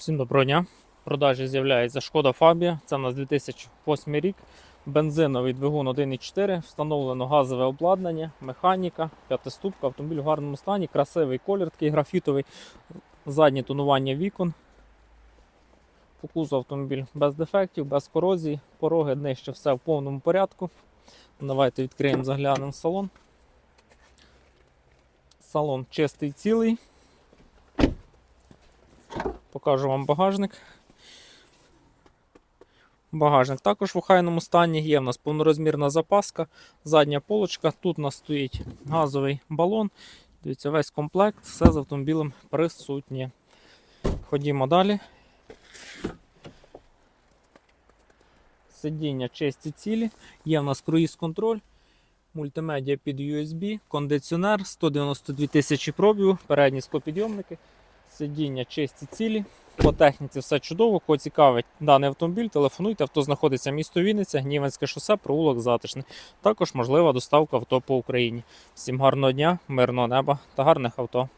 Всім доброго дня. В продажі з'являється Шкода Фабія. Це у нас 2008 рік. Бензиновий двигун 1.4, встановлено газове обладнання, механіка, п'ятиступка, автомобіль в гарному стані, красивий колір, такий графітовий, заднє тонування вікон. По кузову автомобіль без дефектів, без корозії, пороги днище, все в повному порядку. Давайте відкриємо, заглянемо в салон. Салон чистий цілий. Покажу вам багажник. Багажник також в охайному стані. Є в нас повнорозмірна запаска, задня полочка. Тут у нас стоїть газовий балон. Дивіться, весь комплект, все з автомобілем присутнє. Ходімо далі. Сидіння чисті цілі. Є в нас круїз-контроль, мультимедіа під USB, кондиціонер, 192 тисячі пробігу, передні склопідйомники. Сидіння чисті цілі. По техніці все чудово. Кого цікавить даний автомобіль, телефонуйте. Авто знаходиться місто Вінниця, Гнівенське шосе, провулок Затишний. Також можлива доставка авто по Україні. Всім гарного дня, мирного неба та гарних авто.